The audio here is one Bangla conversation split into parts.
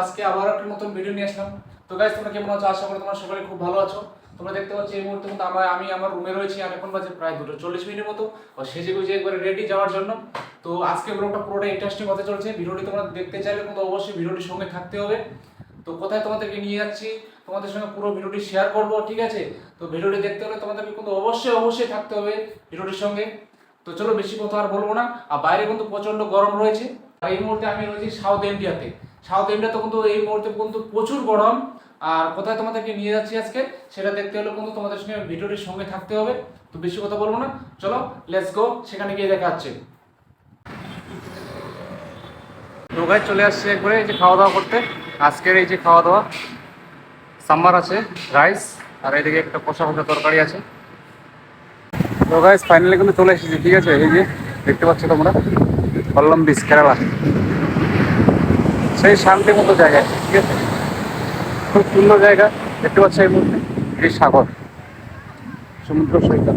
আজকে আবার একটা নতুন ভিডিও নিয়ে আসলাম। তো গাইজ তোমরা কেমন আছো? আশা করি তোমরা সকলে খুব ভালো আছো। তোমরা দেখতে পাচ্ছ এই মুহূর্তে কিন্তু আমার আমি আমার রুমে রয়েছি। আর এখন বাজে প্রায় দুটো চল্লিশ মিনিটের মতো। ও সেজে গুজে একবারে রেডি যাওয়ার জন্য। তো আজকে ব্লগটা পুরোটা ইন্টারেস্টিং হতে চলছে। ভিডিওটি তোমরা দেখতে চাইলে কিন্তু অবশ্যই ভিডিওটির সঙ্গে থাকতে হবে। তো কোথায় তোমাদেরকে নিয়ে যাচ্ছি, তোমাদের সঙ্গে পুরো ভিডিওটি শেয়ার করব, ঠিক আছে? তো ভিডিওটি দেখতে হলে তোমাদেরকে কিন্তু অবশ্যই অবশ্যই থাকতে হবে ভিডিওটির সঙ্গে। তো চলো বেশি কথা আর বলব না। আর বাইরে কিন্তু প্রচণ্ড গরম রয়েছে। আর এই মুহূর্তে আমি রয়েছি সাউথ ইন্ডিয়াতে সাউথ ইন্ডিয়াতে কিন্তু এই মুহূর্তে কিন্তু প্রচুর গরম। আর কোথায় তোমাদেরকে নিয়ে যাচ্ছি আজকে, সেটা দেখতে হলে কিন্তু তোমাদের সঙ্গে ভিডিওটির সঙ্গে থাকতে হবে। তো বেশি কথা বলব না। চলো লেটস গো সেখানে গিয়ে দেখা হচ্ছে। দোকায় চলে আসছে একবারে এই যে খাওয়া দাওয়া করতে। আজকের এই যে খাওয়া দাওয়া সাম্বার আছে রাইস আর এদিকে একটা কষা কষা তরকারি আছে। গাইস ফাইনালি কিন্তু চলে এসেছি, ঠিক আছে? এই যে, দেখতে পাচ্ছ তোমরা? কল্লম বিচ কেরালা। সেই শান্তি মতো জায়গা, ঠিক আছে? খুব সুন্দর জায়গা, দেখতে পাচ্ছ এই মুহূর্তে, এই সাগর, সমুদ্র সৈকত।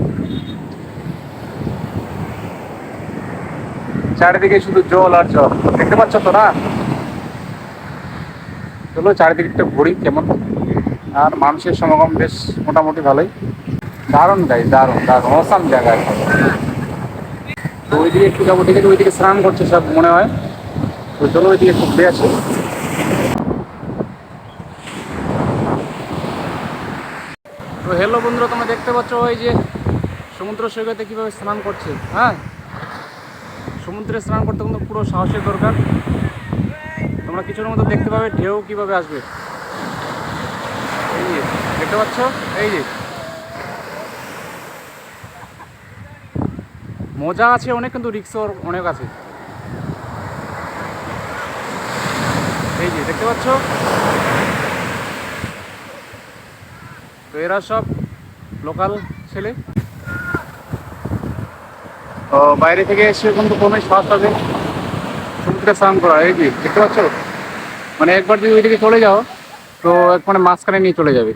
চারিদিকে শুধু জল আর জল, দেখতে পাচ্ছ তো না? চলো, চারিদিকটা ঘুরি, কেমন? আর মানুষের সমাগম বেশ মোটামুটি ভালোই। দারুণ গাই দারুণ দারুণ অসাম জায়গা। তো ওইদিকে একটু যাব আছে ওইদিকে স্নান করছে সব, মনে হয়। তো চলো ওইদিকে একটু ঘুরে আসি। তো হ্যালো বন্ধুরা, তোমরা দেখতে পাচ্ছ ওই যে সমুদ্র সৈকতে কীভাবে স্নান করছে হ্যাঁ? সমুদ্রে স্নান করতে কিন্তু পুরো সাহসের দরকার। তোমরা কিছুর মধ্যে দেখতে পাবে ঢেউ কীভাবে আসবে। এই যে, দেখতে পাচ্ছ? এই যে মজা আছে অনেক, কিন্তু রিক্সও অনেক আছে। এই যে, দেখতে পাচ্ছ? তো এরা সব লোকাল ছেলে। তো বাইরে থেকে এসে কিন্তু কোনো সাহস হবে সমুদ্রে স্নান করা, এই যে, দেখতে পাচ্ছ? মানে একবার যদি ওইদিকে চলে যাও, তো মানে মাঝখানে নিয়ে চলে যাবে।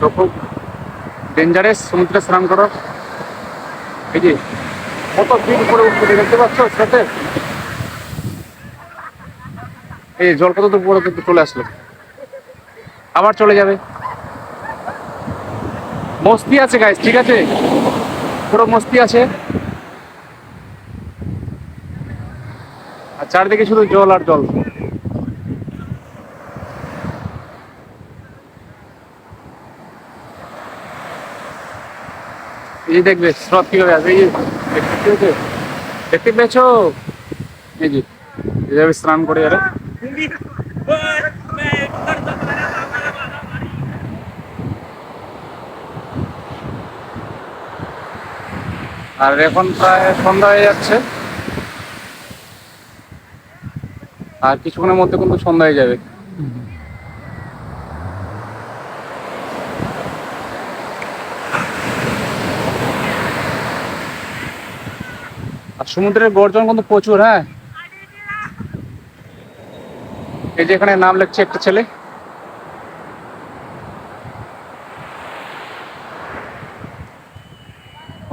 তো খুব ডেঞ্জারাস সমুদ্রে স্নান করা। এই যে, কত ফিট উপরে উঠতে দেখতে পাচ্ছ? সাথে? এই জল কত তো পরে কিন্তু চলে আসলো? আবার চলে যাবে। মস্তি আছে গাইস ঠিক আছে? পুরো মস্তি আছে। আর চারদিকে শুধু জল আর জল। এই দেখবে স্রোত কীভাবে আসবে এই দেখতে পেয়েছ? এই যে এইভাবে স্নান করে যাবে আর এখন প্রায় সন্ধ্যা হয়ে যাচ্ছে। আর কিছুক্ষণের মধ্যে কিন্তু সন্ধ্যা হয়ে যাবে। সমুদ্রের গর্জন কিন্তু প্রচুর হ্যাঁ? এই যে এখানে নাম লিখছে একটা ছেলে।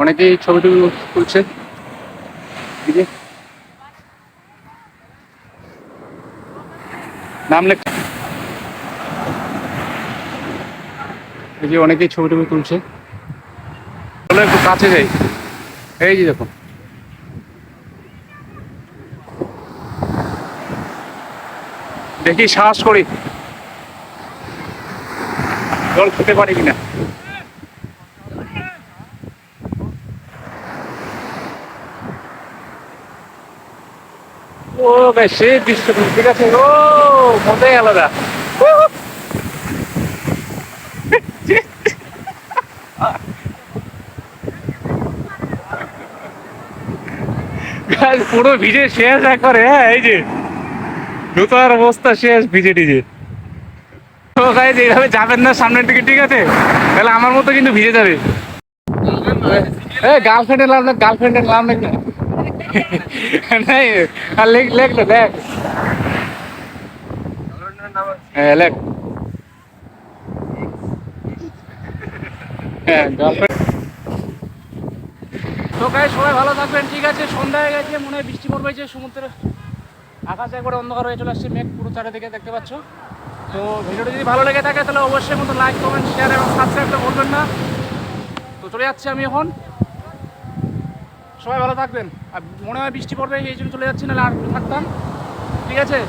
অনেকেই ছবি টবি তুলছে। নাম লেখা এই যে অনেকেই ছবি টবি তুলছে একটু কাছে যাই। এই যে দেখুন। দেখি সাহস করি। জল খেতে পারি কিনা? ও ও পুরো ভিজে শেষ একবারে হ্যাঁ এই যে। জুতার অবস্থা শেষ, ভিজে টিজে। তো গাইজ এইভাবে যাবেন না, সামনের দিকে, ঠিক আছে? তাহলে আমার মতো কিন্তু ভিজে যাবে। এই গার্লফ্রেন্ডের নাম না গার্লফ্রেন্ডের নাম নাকি না আর লেখ লেখ না লেখ। হ্যাঁ গার্লফ্রেন্ড তো গায়ে সবাই ভালো থাকবেন, ঠিক আছে? সন্ধ্যা হয়ে গেছে, মনে হয় বৃষ্টি পড়বে যে সমুদ্রে। আকাশ একবার অন্ধকার হয়ে চলে আসছে মেঘ পুরো চারিদিকে দেখতে পাচ্ছ। তো ভিডিওটা যদি ভালো লেগে থাকে, তাহলে অবশ্যই মতো লাইক কমেন্ট শেয়ার এবং সাবস্ক্রাইবটা করবেন না। তো চলে যাচ্ছি আমি এখন। সবাই ভালো থাকবেন। আর মনে হয় বৃষ্টি পড়বে, এই জন্য চলে যাচ্ছি, নাহলে আর থাকতাম। ঠিক আছে?